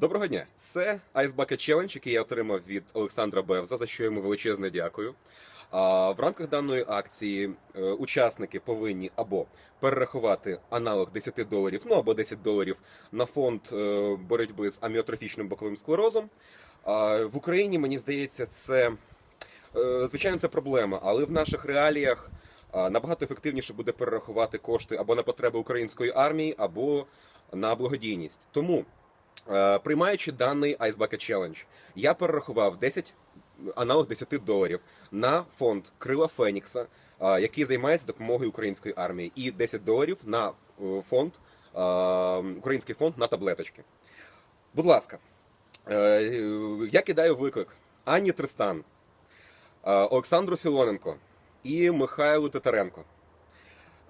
Доброго дня! Це Ice Bucket Challenge, який я отримав від Олександра Бевза, за що йому величезне дякую. А в рамках даної акції е, учасники повинні або перерахувати аналог 10 доларів, ну або 10 доларів на фонд е, боротьби з аміотрофічним боковим склерозом. В Україні, мені здається, це е, звичайно це проблема, але в наших реаліях набагато ефективніше буде перерахувати кошти або на потреби української армії, або на благодійність. Тому Приймаючи даний Ice Bucket Challenge, я перерахував 10, аналог 10 доларів на фонд Крила Фенікса, е, який займається допомогою української армії, і 10 доларів на е, фонд, е, український фонд на таблеточки. Будь ласка, е, я кидаю виклик Анні Тристан, е, Олександру Філоненко і Михайлу Титаренко.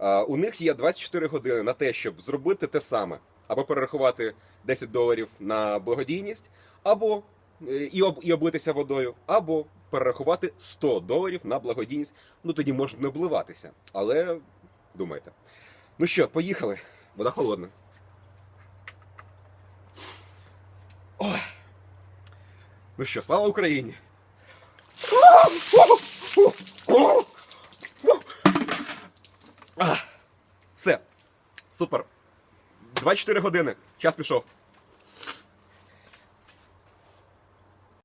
Е, У них є 24 години на те, щоб зробити те саме, або перерахувати 10 доларів на благодійність, або е, і, об, і облитися водою, або перерахувати 100 доларів на благодійність. Ну тоді можна не обливатися. Але думайте. Ну що, поїхали. Вода холодна. Ой. Ну що, слава Україні! Все. Супер. 24 години. Час пішов.